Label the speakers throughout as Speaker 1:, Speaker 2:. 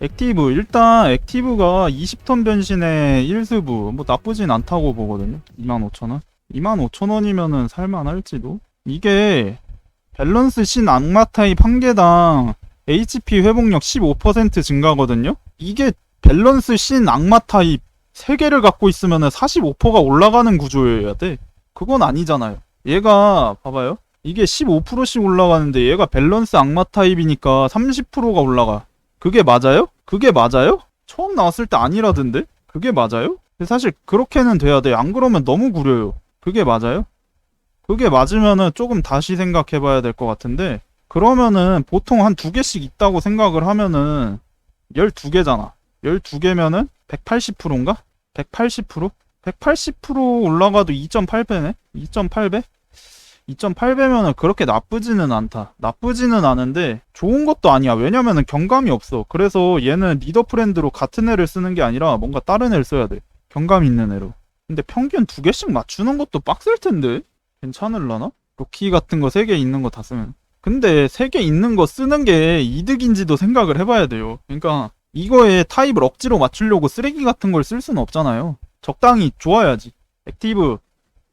Speaker 1: 액티브. 일단 액티브가 20턴 변신에 1스부. 뭐 나쁘진 않다고 보거든요. 25,000원. 25,000원이면은 살만할지도. 이게 밸런스 신 악마 타입 한 개당 HP 회복력 15% 증가거든요. 이게 밸런스 신 악마 타입 3개를 갖고 있으면은 45%가 올라가는 구조여야 돼. 그건 아니잖아요. 얘가 봐봐요. 이게 15%씩 올라가는데 얘가 밸런스 악마 타입이니까 30%가 올라가 그게 맞아요? 그게 맞아요? 처음 나왔을 때 아니라던데? 그게 맞아요? 사실 그렇게는 돼야 돼. 안 그러면 너무 구려요. 그게 맞아요? 그게 맞으면은 조금 다시 생각해 봐야 될 것 같은데, 그러면은 보통 한 두 개씩 있다고 생각을 하면은 12개잖아. 12개면은 180%인가? 180%? 180% 올라가도 2.8배네? 2.8배? 2.8배면은 그렇게 나쁘지는 않다. 나쁘지는 않은데 좋은 것도 아니야. 왜냐면은 경감이 없어. 그래서 얘는 리더 프렌드로 같은 애를 쓰는 게 아니라 뭔가 다른 애를 써야 돼. 경감 있는 애로. 근데 평균 두 개씩 맞추는 것도 빡셀 텐데? 괜찮을라나? 로키 같은 거 세 개 있는 거 다 쓰면. 근데 세 개 있는 거 쓰는 게 이득인지도 생각을 해봐야 돼요. 그러니까 이거에 타입을 억지로 맞추려고 쓰레기 같은 걸 쓸 수는 없잖아요. 적당히 좋아야지. 액티브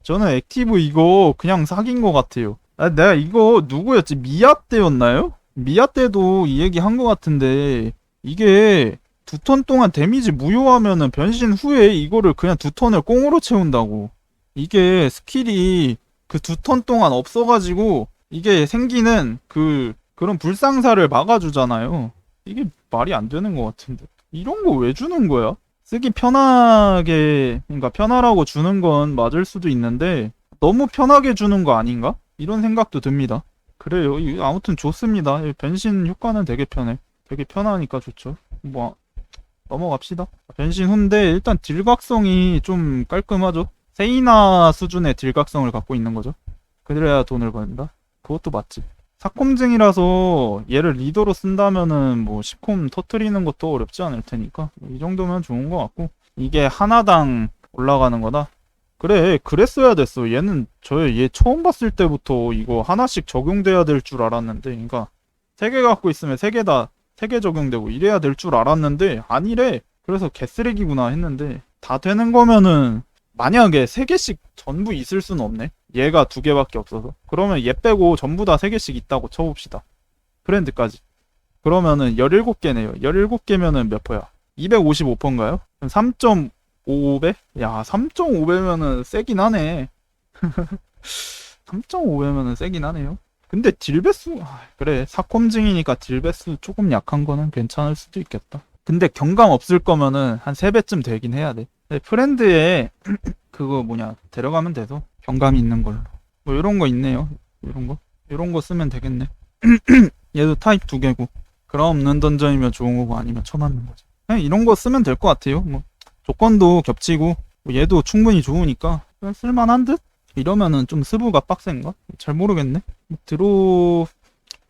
Speaker 1: 저는 액티브 이거 그냥 사귄 것 같아요. 아, 내가 이거 누구였지? 미아 때였나요? 미아 때도 이 얘기 한 것 같은데 이게 두 턴 동안 데미지 무효하면은 변신 후에 이거를 그냥 두 턴을 꽁으로 채운다고. 이게 스킬이 그 두 턴 동안 없어가지고 이게 생기는 그 그런 불상사를 막아주잖아요. 이게 말이 안 되는 것 같은데. 이런 거 왜 주는 거야? 쓰기 편하게, 그러니까 편하라고 주는 건 맞을 수도 있는데, 너무 편하게 주는 거 아닌가? 이런 생각도 듭니다. 그래요. 이- 아무튼 좋습니다. 이 변신 효과는 되게 편해. 되게 편하니까 좋죠. 뭐, 넘어갑시다. 변신 후인데, 일단 딜각성이 좀 깔끔하죠. 세이나 수준의 딜각성을 갖고 있는 거죠. 그래야 돈을 번다? 그것도 맞지. 사콤증이라서 얘를 리더로 쓴다면은 뭐 10콤 터트리는 것도 어렵지 않을 테니까 이 정도면 좋은 것 같고 이게 하나당 올라가는 거다. 그래 그랬어야 됐어. 얘는 저얘 처음 봤을 때부터 이거 하나씩 적용돼야 될 줄 알았는데 그러니까 세 개 갖고 있으면 세 개 다 세 개 적용되고 이래야 될 줄 알았는데 아니래. 그래서 개쓰레기구나 했는데 다 되는 거면은 만약에 세 개씩 전부 있을 수는 없네. 얘가 두 개밖에 없어서. 그러면 얘 빼고 전부 다세 개씩 있다고 쳐봅시다. 브랜드까지. 그러면은 17개네요. 17개면은 몇 퍼야? 255퍼인가요? 3.5배? 야, 3.5배면은 세긴 하네. 3.5배면은 세긴 하네요. 근데 딜배수, 아, 그래. 사콤증이니까 딜배수 조금 약한 거는 괜찮을 수도 있겠다. 근데 경감 없을 거면은 한 3배쯤 되긴 해야 돼. 근데 프렌드에 그거 뭐냐, 데려가면 돼서 경감이 있는 걸로. 뭐 이런 거 있네요. 이런 거. 이런 거 쓰면 되겠네. 얘도 타입 두 개고. 그럼 없는 던전이면 좋은 거고 아니면 쳐맞는 거지. 그냥 이런 거 쓰면 될 것 같아요. 뭐 조건도 겹치고 뭐 얘도 충분히 좋으니까 쓸만한 듯? 이러면은 좀 스부가 빡센가? 잘 모르겠네. 드로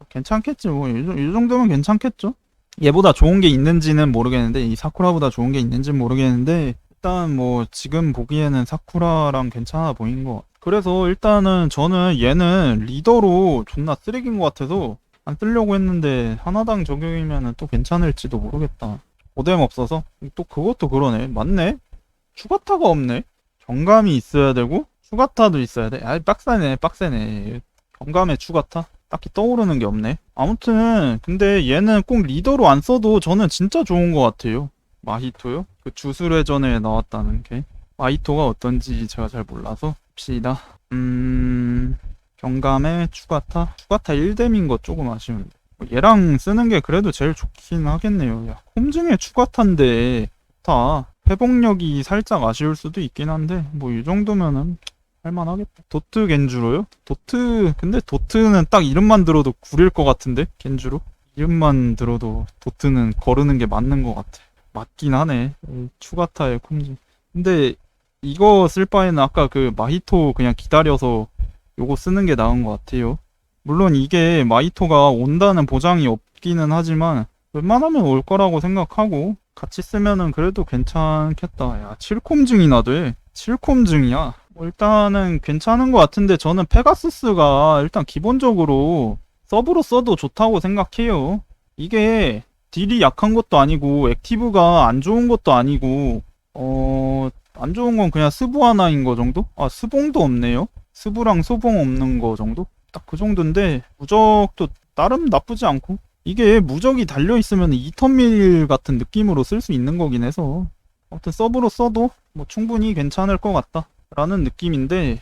Speaker 1: 괜찮겠지 뭐. 이 정도면 괜찮겠죠? 얘보다 좋은 게 있는지는 모르겠는데 이 사쿠라보다 좋은 게 있는지는 모르겠는데 일단 뭐 지금 보기에는 사쿠라랑 괜찮아 보이는 거. 그래서 일단은 저는 얘는 리더로 존나 쓰레기인 것 같아서 안 쓰려고 했는데 하나당 적용이면은 또 괜찮을지도 모르겠다. 오뎀 없어서 또 그것도 그러네. 맞네. 추가타가 없네. 경감이 있어야 되고 추가타도 있어야 돼. 아이 빡세네, 빡세네. 경감에 추가타? 딱히 떠오르는 게 없네. 아무튼 근데 얘는 꼭 리더로 안 써도 저는 진짜 좋은 것 같아요. 마히토요? 그 주술회전에 나왔다는 게 마히토가 어떤지 제가 잘 몰라서 봅시다. 음... 경감에 추가타? 추가타 1뎀인 거 조금 아쉬운데 뭐 얘랑 쓰는 게 그래도 제일 좋긴 하겠네요. 야, 홈증에 추가타인데 다 회복력이 살짝 아쉬울 수도 있긴 한데 뭐 이 정도면은 할만하겠다. 도트 겐주로요? 도트 근데 도트는 딱 이름만 들어도 구릴 것 같은데 겐주로? 이름만 들어도 도트는 거르는 게 맞는 것 같아. 맞긴 하네. 이 추가타의 콤지. 근데 이거 쓸 바에는 아까 그 마히토 그냥 기다려서 요거 쓰는 게 나은 것 같아요. 물론 이게 마히토가 온다는 보장이 없기는 하지만 웬만하면 올 거라고 생각하고 같이 쓰면은 그래도 괜찮겠다. 야, 7콤증이나 돼. 7콤증이야. 뭐 일단은 괜찮은 것 같은데 저는 페가수스가 일단 기본적으로 서브로 써도 좋다고 생각해요. 이게 딜이 약한 것도 아니고 액티브가 안 좋은 것도 아니고 어... 안 좋은 건 그냥 스부 하나인 거 정도? 아 스봉도 없네요 스부랑 소봉 없는 거 정도? 딱 그 정도인데 무적도 나름 나쁘지 않고 이게 무적이 달려있으면 2턴밀 같은 느낌으로 쓸 수 있는 거긴 해서 아무튼 서브로 써도 뭐 충분히 괜찮을 것 같다 라는 느낌인데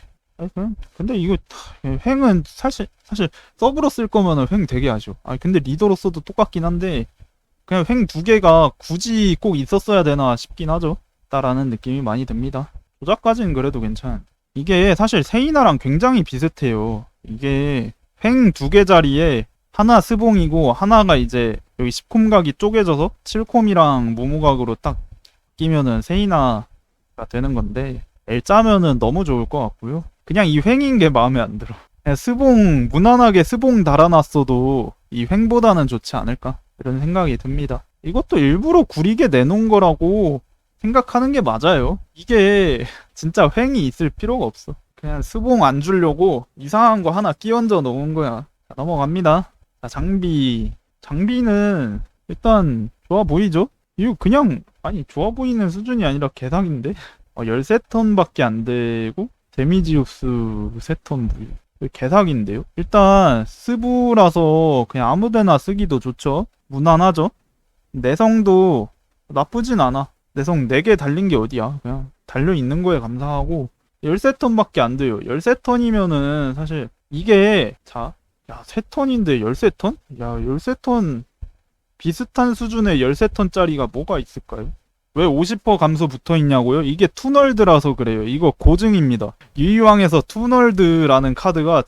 Speaker 1: 근데 이거 하, 횡은 사실 사실 서브로 쓸 거면은 횡 되게 하죠 아 근데 리더로 써도 똑같긴 한데 그냥 횡 두 개가 굳이 꼭 있었어야 되나 싶긴 하죠. 다라는 느낌이 많이 듭니다. 조작까지는 그래도 괜찮. 이게 사실 세이나랑 굉장히 비슷해요. 이게 횡 두 개 자리에 하나 스봉이고 하나가 이제 여기 10콤각이 쪼개져서 7콤이랑 무무각으로 딱 끼면은 세이나가 되는 건데 L 짜면은 너무 좋을 것 같고요. 그냥 이 횡인 게 마음에 안 들어. 그냥 스봉 무난하게 스봉 달아놨어도 이 횡보다는 좋지 않을까 이런 생각이 듭니다. 이것도 일부러 구리게 내놓은 거라고 생각하는 게 맞아요. 이게 진짜 횡이 있을 필요가 없어. 그냥 스봉 안 주려고 이상한 거 하나 끼얹어 놓은 거야. 자, 넘어갑니다. 자, 장비. 장비는 일단 좋아 보이죠? 이거 그냥 아니 좋아 보이는 수준이 아니라 개사기인데 어, 13턴밖에 안 되고 데미지 흡수 3턴 무효 개사기인데요? 일단 스부라서 그냥 아무데나 쓰기도 좋죠 무난하죠 내성도 나쁘진 않아 내성 4개 달린 게 어디야 그냥 달려있는 거에 감사하고 13턴밖에 안 돼요 13턴이면은 사실 이게 자 야, 3턴인데 13턴? 야, 13턴 비슷한 수준의 13턴짜리가 뭐가 있을까요? 왜 50% 감소 붙어 있냐고요? 이게 투널드라서 그래요. 이거 고증입니다. 유이왕에서 투널드라는 카드가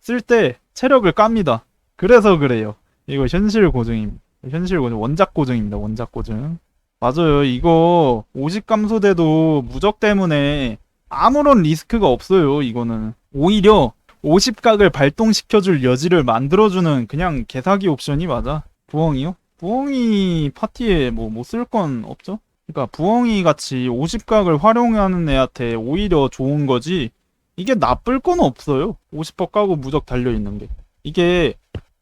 Speaker 1: 쓸 때 체력을 깝니다. 그래서 그래요. 이거 현실 고증입니다. 현실 고증, 원작 고증입니다. 원작 고증. 맞아요. 이거 50 감소돼도 무적 때문에 아무런 리스크가 없어요. 이거는. 오히려 50각을 발동시켜줄 여지를 만들어주는 그냥 개사기 옵션이 맞아. 부엉이요? 부엉이 파티에 뭐 못 쓸 건 없죠? 그러니까 부엉이 같이 50각을 활용하는 애한테 오히려 좋은 거지 이게 나쁠 건 없어요. 50% 까고 무적 달려 있는 게. 이게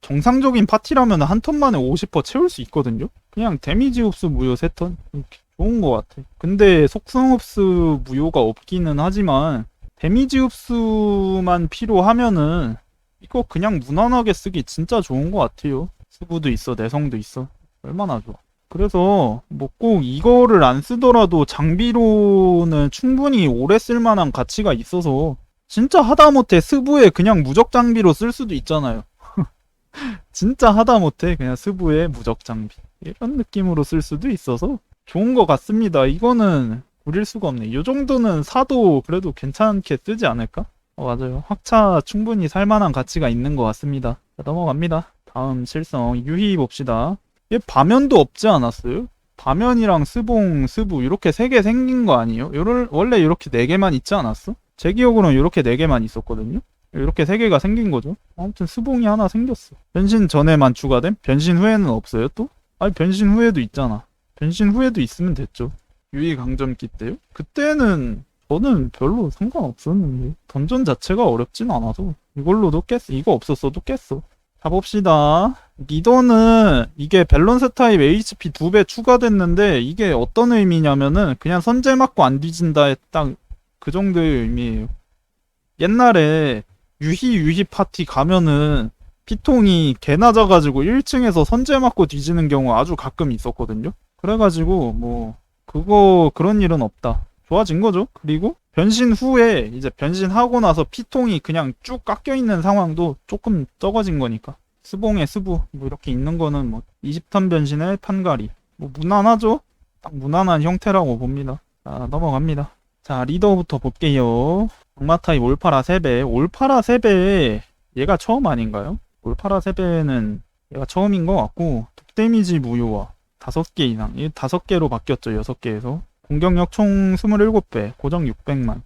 Speaker 1: 정상적인 파티라면 한 턴 만에 50% 채울 수 있거든요? 그냥 데미지 흡수 무효 3턴? 이렇게 좋은 것 같아. 근데 속성 흡수 무효가 없기는 하지만 데미지 흡수만 필요하면은 이거 그냥 무난하게 쓰기 진짜 좋은 것 같아요. 수부도 있어, 내성도 있어. 얼마나 좋아. 그래서 뭐 꼭 이거를 안 쓰더라도 장비로는 충분히 오래 쓸 만한 가치가 있어서 진짜 하다못해 스부에 그냥 무적 장비로 쓸 수도 있잖아요. 진짜 하다못해 그냥 스부에 무적 장비 이런 느낌으로 쓸 수도 있어서 좋은 것 같습니다. 이거는 부릴 수가 없네. 이 정도는 사도 그래도 괜찮게 쓰지 않을까? 어, 맞아요. 확차 충분히 살만한 가치가 있는 것 같습니다. 자, 넘어갑니다. 다음 실성 유희 봅시다. 얘 바면도 없지 않았어요? 바면이랑 스봉, 스부 이렇게 세 개 생긴 거 아니에요? 요럴, 원래 이렇게 네 개만 있지 않았어? 제 기억으로는 이렇게 네 개만 있었거든요. 이렇게 세 개가 생긴 거죠. 아무튼 스봉이 하나 생겼어. 변신 전에만 추가됨? 변신 후에는 없어요 또? 아니 변신 후에도 있잖아. 변신 후에도 있으면 됐죠. 유희 강점기 때요? 그때는 저는 별로 상관없었는데 던전 자체가 어렵진 않아서 이걸로도 깼어. 이거 없었어도 깼어. 가봅시다. 리더는 이게 밸런스 타입 HP 두 배 추가됐는데 이게 어떤 의미냐면은 그냥 선제 맞고 안 뒤진다 딱그 정도의 의미예요. 옛날에 유희 유희 파티 가면은 피통이 개 낮아가지고 1층에서 선제 맞고 뒤지는 경우 아주 가끔 있었거든요. 그래가지고 뭐 그거 그런 일은 없다. 좋아진 거죠. 그리고 변신 후에 이제 변신하고 나서 피통이 그냥 쭉 깎여 있는 상황도 조금 적어진 거니까. 스봉에 스부 뭐 이렇게 있는 거는 뭐 20턴 변신의 판가리 뭐 무난하죠? 딱 무난한 형태라고 봅니다. 자 넘어갑니다. 자 리더부터 볼게요. 악마타입 올파라 3배 올파라 3배 얘가 처음 아닌가요? 올파라 3배는 얘가 처음인 것 같고 독 데미지 무효와 5개 이상 이 5개로 바뀌었죠 6개에서 공격력 총 27배 고정 600만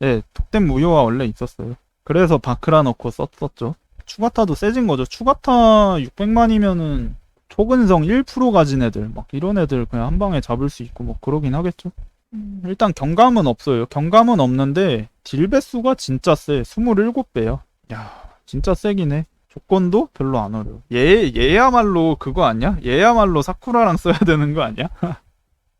Speaker 1: 네 독댐 무효화 원래 있었어요 그래서 바크라 넣고 썼었죠 추가타도 세진 거죠 추가타 600만이면은 초근성 1% 가진 애들 막 이런 애들 그냥 한 방에 잡을 수 있고 뭐 그러긴 하겠죠 일단 경감은 없어요 경감은 없는데 딜 배수가 진짜 세 27배야 야 진짜 세긴 해 조건도 별로 안 어려워. 얘, 얘야말로 그거 아니야? 얘야말로 사쿠라랑 써야 되는 거 아니야?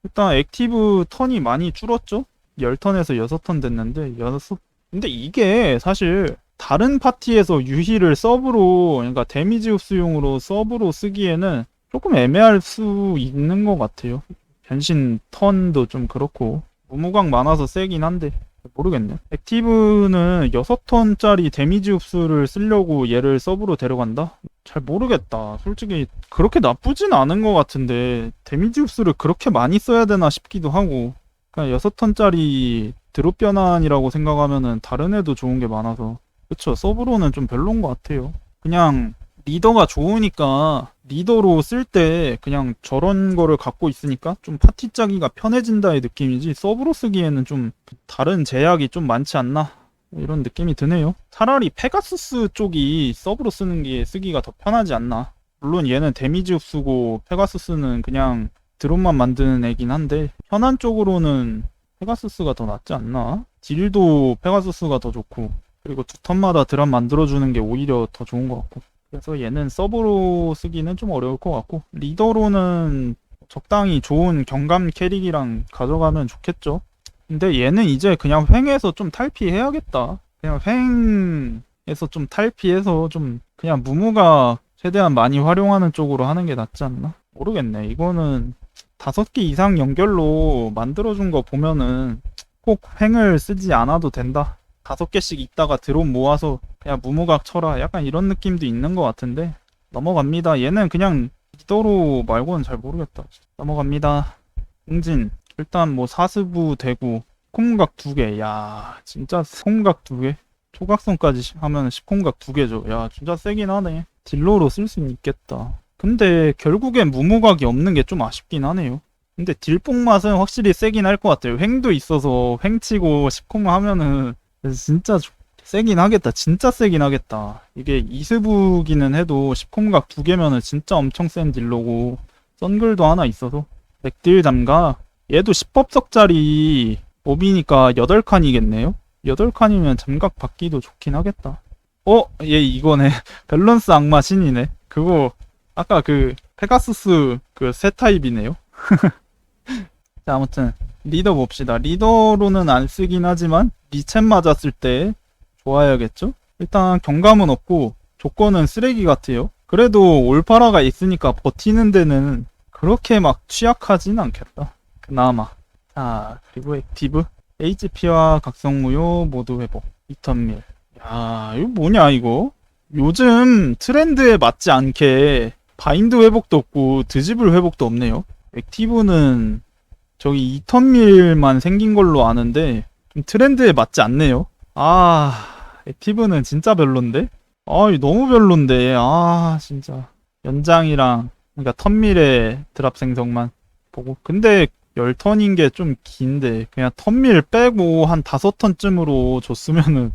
Speaker 1: 일단 액티브 턴이 많이 줄었죠? 10턴에서 6턴 됐는데, 6, 근데 이게 사실 다른 파티에서 유희를 서브로, 그러니까 데미지 흡수용으로 서브로 쓰기에는 조금 애매할 수 있는 것 같아요. 변신 턴도 좀 그렇고, 무무광 많아서 세긴 한데, 모르겠네. 액티브는 6턴짜리 데미지 흡수를 쓰려고 얘를 서브로 데려간다? 잘 모르겠다. 솔직히 그렇게 나쁘진 않은 것 같은데 데미지 흡수를 그렇게 많이 써야 되나 싶기도 하고 그냥 6턴짜리 드롭 변환이라고 생각하면은 다른 애도 좋은 게 많아서 그쵸 서브로는 좀 별론 것 같아요. 그냥 리더가 좋으니까 리더로 쓸 때 그냥 저런 거를 갖고 있으니까 좀 파티 짜기가 편해진다의 느낌이지 서브로 쓰기에는 좀 다른 제약이 좀 많지 않나 이런 느낌이 드네요. 차라리 페가수스 쪽이 서브로 쓰는 게 쓰기가 더 편하지 않나. 물론 얘는 데미지 흡수고 페가수스는 그냥 드론만 만드는 애긴 한데 편한 쪽으로는 페가수스가 더 낫지 않나? 딜도 페가수스가 더 좋고 그리고 두 턴마다 드랍 만들어주는 게 오히려 더 좋은 것 같고 그래서 얘는 서브로 쓰기는 좀 어려울 것 같고 리더로는 적당히 좋은 경감 캐릭이랑 가져가면 좋겠죠. 근데 얘는 이제 그냥 횡에서 좀 탈피해야겠다. 그냥 횡에서 좀 탈피해서 좀 그냥 무무가 최대한 많이 활용하는 쪽으로 하는 게 낫지 않나? 모르겠네. 이거는 다섯 개 이상 연결로 만들어준 거 보면은 꼭 횡을 쓰지 않아도 된다. 다섯 개씩 있다가 드론 모아서 그냥 무무각 쳐라. 약간 이런 느낌도 있는 것 같은데 넘어갑니다. 얘는 그냥 리더로 말고는 잘 모르겠다. 넘어갑니다. 응진 일단 뭐 사스부 되고 콩각 두 개. 야 진짜 콩각 두 개. 초각성까지 하면 10콩각 두 개죠. 야 진짜 세긴 하네. 딜로로 쓸 수는 있겠다. 근데 결국엔 무무각이 없는 게 좀 아쉽긴 하네요. 근데 딜뽕 맛은 확실히 세긴 할 것 같아요. 횡도 있어서 횡치고 10콩 하면은 진짜 좋- 세긴 하겠다. 진짜 세긴 하겠다. 이게 이스부기는 해도 10콩각 두 개면은 진짜 엄청 센 딜로고 썬글도 하나 있어서 백딜 담가 얘도 10법석짜리 몹이니까 8칸이겠네요? 8칸이면 잠각 받기도 좋긴 하겠다. 어? 얘 이거네. 밸런스 악마 신이네. 그거 아까 그 페가수스 그새 타입이네요. 자 아무튼 리더 봅시다. 리더로는 안 쓰긴 하지만 리첸 맞았을 때 좋아야겠죠? 일단 경감은 없고 조건은 쓰레기 같아요. 그래도 올파라가 있으니까 버티는 데는 그렇게 막 취약하진 않겠다. 그나마. 자, 그리고 액티브. HP와 각성무효 모두 회복. 이턴밀. 야, 이거 뭐냐, 이거? 요즘 트렌드에 맞지 않게 바인드 회복도 없고 드지블 회복도 없네요. 액티브는 저기 이턴밀만 생긴 걸로 아는데 좀 트렌드에 맞지 않네요. 아, 액티브는 진짜 별론데? 아, 이거 너무 별론데. 아, 진짜. 연장이랑, 그러니까 턴밀의 드랍 생성만 보고. 근데 10턴인 게 좀 긴데, 그냥 턴밀 빼고 한 5턴쯤으로 줬으면은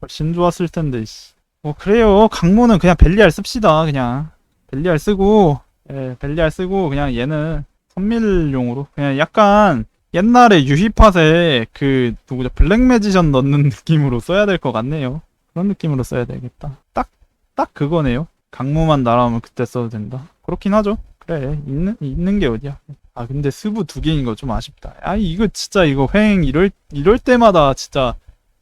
Speaker 1: 훨씬 좋았을 텐데, 씨. 뭐, 그래요. 강모는 그냥 벨리알 씁시다, 그냥. 벨리알 쓰고, 예, 벨리알 쓰고, 그냥 얘는 턴밀용으로. 그냥 약간, 옛날에 유희팟에 그 누구죠 블랙 매지션 넣는 느낌으로 써야 될 것 같네요. 그런 느낌으로 써야 되겠다. 딱 딱 그거네요. 강무만 날아오면 그때 써도 된다. 그렇긴 하죠. 그래 있는 있는 게 어디야? 아 근데 스부 두 개인 거 좀 아쉽다. 아 이거 진짜 이거 횡 이럴 이럴 때마다 진짜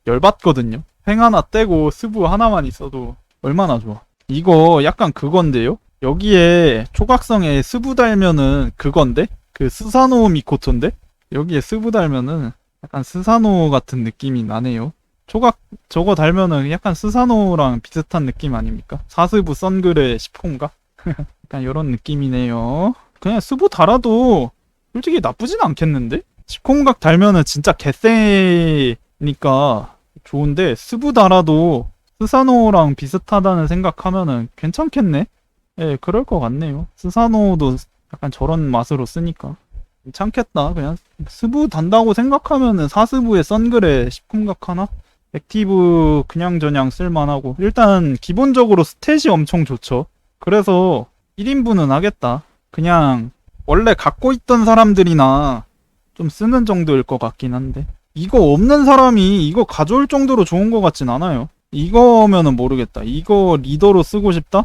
Speaker 1: 열받거든요. 횡 하나 떼고 스부 하나만 있어도 얼마나 좋아. 이거 약간 그건데요. 여기에 초각성에 스부 달면은 그건데 그 스사노 미코토인데 여기에 스부 달면은 약간 스사노 같은 느낌이 나네요. 초각 저거 달면은 약간 스사노랑 비슷한 느낌 아닙니까? 사스부 썬글의 10호인가? 약간 이런 느낌이네요. 그냥 스부 달아도 솔직히 나쁘진 않겠는데? 10콩각 달면은 진짜 개쎄니까 좋은데 스부 달아도 스사노랑 비슷하다는 생각하면은 괜찮겠네? 예, 그럴 것 같네요. 스사노도 약간 저런 맛으로 쓰니까. 괜찮겠다. 그냥 스부 단다고 생각하면은 사스부의 썬글에 10콩각 하나? 액티브 그냥 저냥 쓸만하고 일단 기본적으로 스탯이 엄청 좋죠. 그래서 1인분은 하겠다. 그냥 원래 갖고 있던 사람들이나 좀 쓰는 정도일 것 같긴 한데 이거 없는 사람이 이거 가져올 정도로 좋은 것 같진 않아요. 이거면은 모르겠다. 이거 리더로 쓰고 싶다?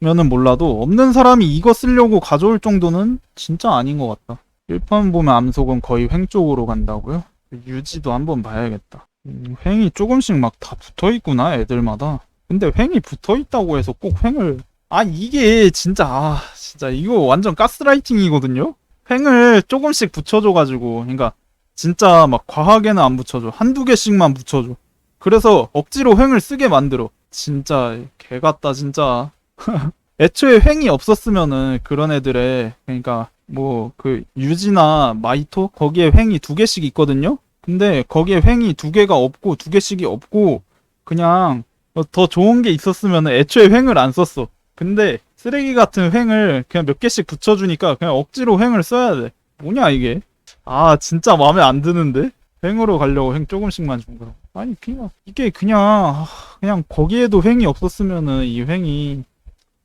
Speaker 1: 면은 몰라도 없는 사람이 이거 쓰려고 가져올 정도는 진짜 아닌 것 같다. 1판 보면 암속은 거의 횡 쪽으로 간다고요? 유지도 한번 봐야겠다. 음, 횡이 조금씩 막 다 붙어 있구나, 애들마다. 근데 횡이 붙어 있다고 해서 꼭 횡을 아 이게 진짜 아 진짜 이거 완전 가스라이팅이거든요. 횡을 조금씩 붙여줘 가지고 그러니까 진짜 막 과하게는 안 붙여줘 한두 개씩만 붙여줘. 그래서 억지로 횡을 쓰게 만들어. 진짜 개 같다 진짜. 애초에 횡이 없었으면은 그런 애들의 그러니까 뭐 그 유지나 마이토 거기에 횡이 두 개씩 있거든요. 근데 거기에 횡이 두 개가 없고 두 개씩이 없고 그냥 어, 더 좋은 게 있었으면 애초에 횡을 안 썼어. 근데 쓰레기 같은 횡을 그냥 몇 개씩 붙여주니까 그냥 억지로 횡을 써야 돼. 뭐냐 이게? 아 진짜 마음에 안 드는데? 횡으로 가려고 횡 조금씩만 준 거. 아니 그냥 이게 그냥 아, 그냥 거기에도 횡이 없었으면은 이 횡이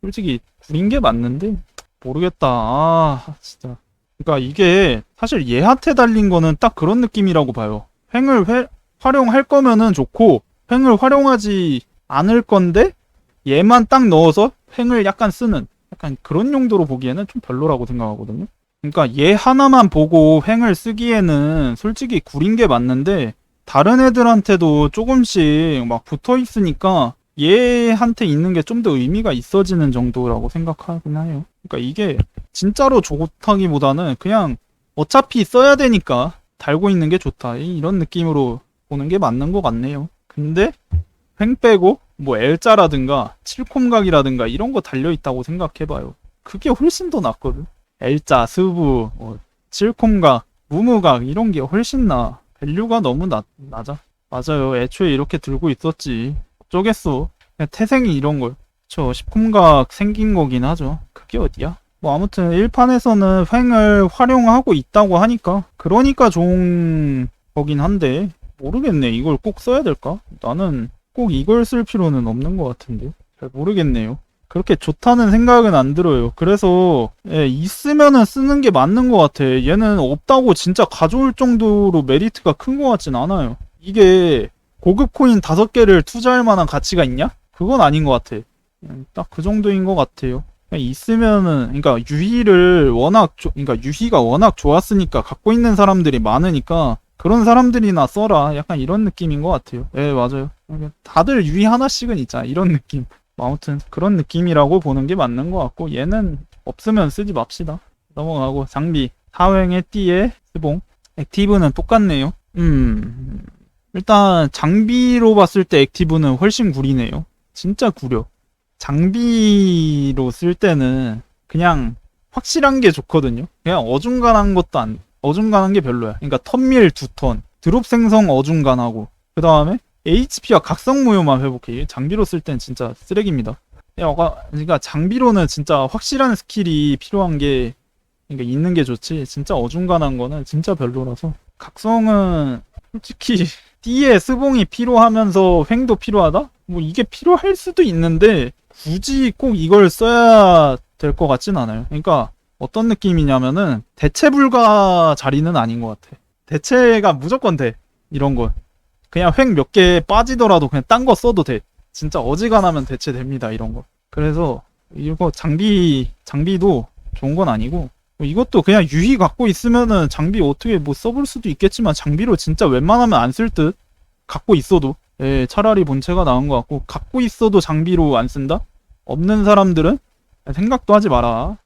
Speaker 1: 솔직히 구린 게 맞는데 모르겠다. 아 진짜. 그러니까 이게 사실 얘한테 달린 거는 딱 그런 느낌이라고 봐요. 횡을 회- 활용할 거면은 좋고 횡을 활용하지 않을 건데 얘만 딱 넣어서 횡을 약간 쓰는 약간 그런 용도로 보기에는 좀 별로라고 생각하거든요. 그러니까 얘 하나만 보고 횡을 쓰기에는 솔직히 구린 게 맞는데 다른 애들한테도 조금씩 막 붙어 있으니까 얘한테 있는 게 좀 더 의미가 있어지는 정도라고 생각하긴 해요. 그러니까 이게 진짜로 좋다기보다는 그냥 어차피 써야 되니까 달고 있는 게 좋다 이- 이런 느낌으로 보는 게 맞는 것 같네요. 근데 횡 빼고 뭐 L자라든가 칠콤각이라든가 이런 거 달려 있다고 생각해봐요. 그게 훨씬 더 낫거든. L자, 스부, 뭐 칠콤각, 무무각 이런 게 훨씬 나. 밸류가 너무 낮, 낮아. 맞아요. 애초에 이렇게 들고 있었지. 어쩌겠어. 그냥 태생이 이런 걸. 저 10콤각 생긴 거긴 하죠. 그게 어디야? 뭐 아무튼 1판에서는 횡을 활용하고 있다고 하니까 그러니까 좋은 거긴 한데 모르겠네. 이걸 꼭 써야 될까? 나는 꼭 이걸 쓸 필요는 없는 것 같은데. 잘 모르겠네요. 그렇게 좋다는 생각은 안 들어요. 그래서 예, 있으면은 쓰는 게 맞는 것 같아. 얘는 없다고 진짜 가져올 정도로 메리트가 큰 것 같진 않아요. 이게 고급 코인 다섯 개를 투자할 만한 가치가 있냐? 그건 아닌 것 같아. 딱 그 정도인 것 같아요. 있으면은 그러니까 유희를 워낙 조- 그러니까 유희가 워낙 좋았으니까 갖고 있는 사람들이 많으니까 그런 사람들이나 써라 약간 이런 느낌인 것 같아요. 예 맞아요. 그러니까 다들 유희 하나씩은 있잖아 이런 느낌. 뭐 아무튼 그런 느낌이라고 보는 게 맞는 것 같고 얘는 없으면 쓰지 맙시다. 넘어가고 장비 사횡의 띠에 스봉 액티브는 똑같네요. 음 일단 장비로 봤을 때 액티브는 훨씬 구리네요. 진짜 구려. 장비로 쓸 때는 그냥 확실한 게 좋거든요. 그냥 어중간한 것도 안, 어중간한 게 별로야. 그러니까 턴밀 두 턴, 드롭 생성 어중간하고, 그 다음에 HP와 각성 무효만 회복해. 장비로 쓸 땐 진짜 쓰레기입니다. 그러니까 장비로는 진짜 확실한 스킬이 필요한 게, 그러니까 있는 게 좋지. 진짜 어중간한 거는 진짜 별로라서. 각성은 솔직히 D에 스봉이 필요하면서 횡도 필요하다? 뭐 이게 필요할 수도 있는데 굳이 꼭 이걸 써야 될 것 같진 않아요. 그러니까 어떤 느낌이냐면은 대체 불가 자리는 아닌 것 같아. 대체가 무조건 돼. 이런 거. 그냥 횡 몇 개 빠지더라도 그냥 딴 거 써도 돼. 진짜 어지간하면 대체됩니다. 이런 거. 그래서 이거 장비 장비도 좋은 건 아니고 뭐 이것도 그냥 유희 갖고 있으면은 장비 어떻게 뭐 써볼 수도 있겠지만 장비로 진짜 웬만하면 안 쓸 듯 갖고 있어도 예, 차라리 본체가 나은 것 같고 갖고 있어도 장비로 안 쓴다? 없는 사람들은 생각도 하지 마라.